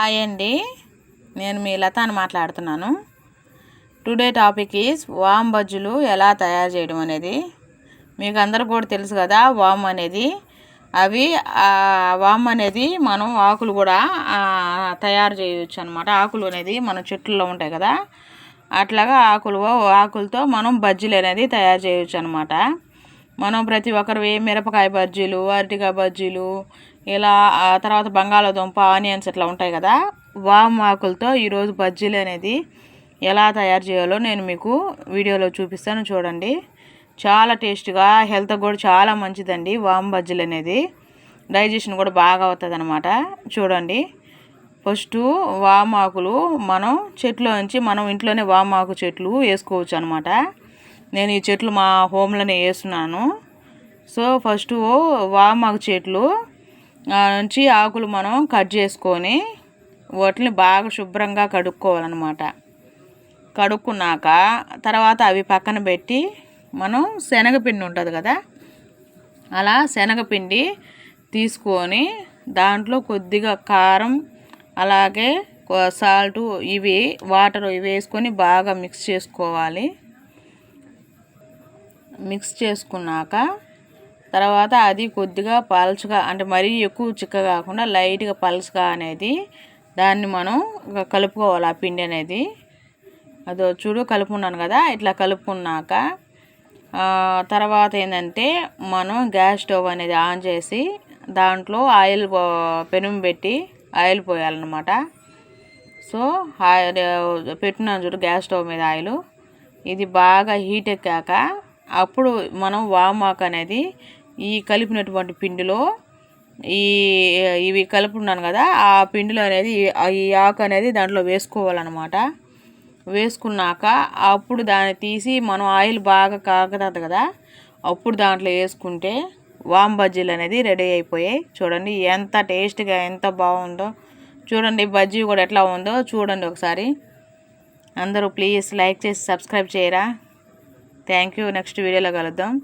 Hi అండి. నేను మీ లతాని మాట్లాడుతున్నాను. టుడే టాపిక్ ఈజ్ వామ్ బజ్జులు ఎలా తయారు చేయడం అనేది. మీకు అందరు కూడా తెలుసు కదా వామ్ అనేది. అవి వామ్ అనేది మనం ఆకులు కూడా తయారు చేయవచ్చు అనమాట ఆకులు అనేది మన చెట్లలో ఉంటాయి కదా. అట్లాగా ఆకులు ఆకులతో మనం బజ్జీలు అనేది తయారు చేయవచ్చు అనమాట మనం ప్రతి ఒక్కరు మిరపకాయ బజ్జీలు అరటికాయ బజ్జీలు ఇలా తర్వాత బంగాళాదుంప ఆనియన్స్ ఇట్లా ఉంటాయి కదా వామ్ ఆకులతో ఈరోజు బజ్జీలు అనేది ఎలా తయారు చేయాలో నేను మీకు వీడియోలో చూపిస్తాను చూడండి. చాలా టేస్ట్గా హెల్త్ కూడా చాలా మంచిదండి వామ్ బజ్జీలు అనేది. డైజెషన్ కూడా బాగా అవుతుంది అనమాట చూడండి. ఫస్ట్ వామాకులు మనం చెట్లో నుంచి మనం ఇంట్లోనే వామాకు చెట్లు వేసుకోవచ్చు అనమాట నేను ఈ చెట్లు మా హోమ్లోనే వేస్తున్నాను. సో ఫస్ట్ వామాకు చెట్లు నుంచి ఆకులు మనం కట్ చేసుకొని వాటిని బాగా శుభ్రంగా కడుక్కోవాలన్నమాట. కడుక్కున్నాక తర్వాత అవి పక్కన పెట్టి మనం శనగపిండి ఉంటుంది కదా అలా శనగపిండి తీసుకొని దాంట్లో కొద్దిగా కారం అలాగే సాల్ట్ ఇవి వాటర్ ఇవి వేసుకొని బాగా మిక్స్ చేసుకోవాలి. మిక్స్ చేసుకున్నాక తర్వాత అది కొద్దిగా పల్చగా అంటే మరీ ఎక్కువ చిక్క కాకుండా లైట్గా పల్చగా అనేది దాన్ని మనం కలుపుకోవాలి ఆ పిండి అనేది. అదో చూడు కలుపుకున్నాను కదా ఇట్లా కలుపుకున్నాక తర్వాత ఏంటంటే మనం గ్యాస్ స్టవ్ అనేది ఆన్ చేసి దాంట్లో ఆయిల్ పెనుము పెట్టి ఆయిల్ పోయాలన్నమాట. సో ఆయిల్ పెట్టినాను చూడు గ్యాస్ స్టవ్ మీద ఆయిల్. ఇది బాగా హీట్ ఎక్కాక అప్పుడు మనం వామాక్ అనేది ఈ కలిపినటువంటి పిండిలో ఈ ఇవి కలుపున్నాను కదా ఆ పిండిలో అనేది ఈ ఆకు అనేది దాంట్లో వేసుకోవాలన్నమాట. వేసుకున్నాక అప్పుడు దాన్ని తీసి మనం ఆయిల్ బాగా కాగుతుంది కదా అప్పుడు దాంట్లో వేసుకుంటే వామ్ బజ్జీలు అనేది రెడీ అయిపోయాయి. చూడండి ఎంత టేస్ట్గా ఎంత బాగుందో. చూడండి బజ్జీ కూడా ఎట్లా ఉందో చూడండి ఒకసారి. అందరూ ప్లీజ్ లైక్ చేసి సబ్స్క్రైబ్ చేయరా? Thank you. నెక్స్ట్ వీడియోలో కలుద్దాం.